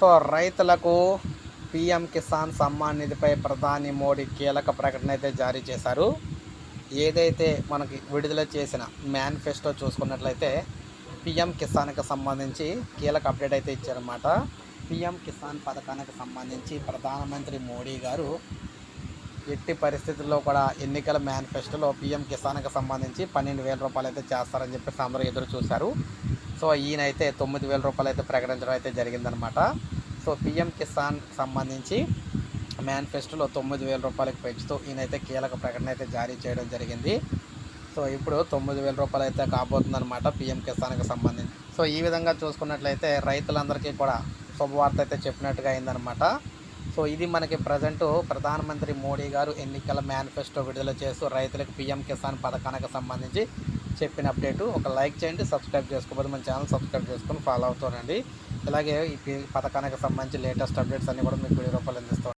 So రైతులకు PM Kisan Samman నిధిపై ప్రధాని మోడీ కీలక ప్రకటన అయితే జారీ చేశారు. ఏదైతే మనకి విడుదల చేసిన మేనిఫెస్టో చూసుకున్నట్లయితే పిఎం కిసాన్కి సంబంధించి కీలక అప్డేట్ అయితే ఇచ్చారన్నమాట. పిఎం కిసాన్ పథకానికి సంబంధించి ప్రధానమంత్రి మోడీ గారు ఎట్టి పరిస్థితుల్లో కూడా ఎన్నికల మేనిఫెస్టోలో పీఎం కిసాన్కి సంబంధించి పన్నెండు వేల రూపాయలు అయితే చేస్తారని చెప్పేసి అందరూ ఎదురు చూశారు. సో ఈయన అయితే తొమ్మిది వేల రూపాయలు అయితే ప్రకటించడం అయితే జరిగిందనమాట సో పీఎం కిసాన్ సంబంధించి మేనిఫెస్టోలో తొమ్మిది వేల రూపాయలకు పెంచుతూ ఈయనైతే కీలక ప్రకటన అయితే జారీ చేయడం జరిగింది. సో ఇప్పుడు తొమ్మిది వేల రూపాయలు అయితే కాబోతుందన్నమాట పీఎం కిసాన్కి సంబంధించి. సో ఈ విధంగా చూసుకున్నట్లయితే రైతులందరికీ కూడా శుభవార్త అయితే చెప్పినట్టుగా అయిందనమాట సో ఇది మనకి ప్రజెంట్ ప్రధానమంత్రి మోడీ గారు ఎన్నికల మేనిఫెస్టో విడుదల చేస్తూ రైతులకు పిఎం కిసాన్ పథకానికి సంబంధించి చెప్పిన అప్డేటు. ఒక లైక్ చేయండి సబ్స్క్రైబ్ చేసుకోకపోతే మన ఛానల్ సబ్స్క్రైబ్ చేసుకొని ఫాలో అవుతానండి ఇలాగే ఈ పథకానికి సంబంధించి లేటెస్ట్ అప్డేట్స్ అన్నీ కూడా మీకు వీడియో రూపాయలు అందిస్తాం.